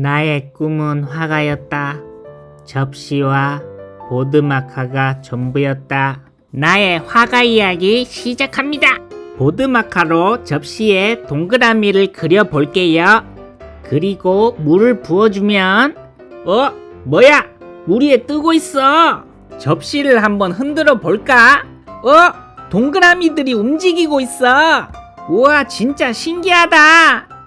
나의 꿈은 화가였다. 접시와 보드마카가 전부였다. 나의 화가 이야기 시작합니다. 보드마카로 접시에 동그라미를 그려볼게요. 그리고 물을 부어주면, 어? 뭐야? 물 위에 뜨고 있어. 접시를 한번 흔들어 볼까? 어? 동그라미들이 움직이고 있어. 우와, 진짜 신기하다.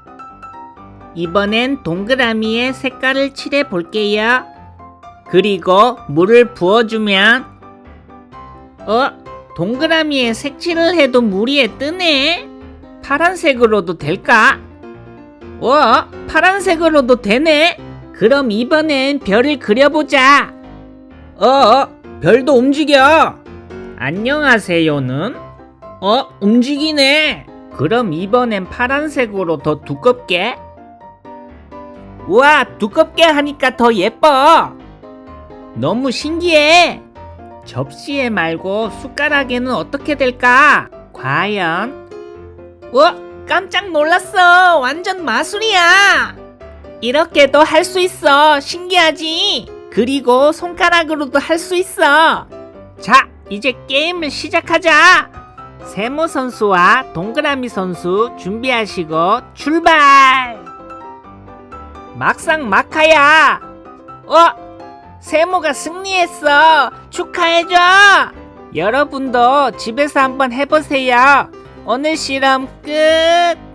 이번엔 동그라미에 색깔을 칠해 볼게요. 그리고 물을 부어주면, 어? 동그라미에 색칠을 해도 물 위에 뜨네? 파란색으로도 될까? 어? 파란색으로도 되네? 그럼 이번엔 별을 그려보자. 어? 별도 움직여. 안녕하세요는? 어? 움직이네. 그럼 이번엔 파란색으로 더 두껍게. 우와, 두껍게 하니까 더 예뻐. 너무 신기해. 접시에 말고 숟가락에는 어떻게 될까? 과연? 어? 깜짝 놀랐어. 완전 마술이야. 이렇게도 할 수 있어. 신기하지? 그리고 손가락으로도 할 수 있어. 자, 이제 게임을 시작하자. 세모 선수와 동그라미 선수 준비하시고 출발! 막상 막하야! 어? 세모가 승리했어! 축하해줘! 여러분도 집에서 한번 해보세요. 오늘 실험 끝!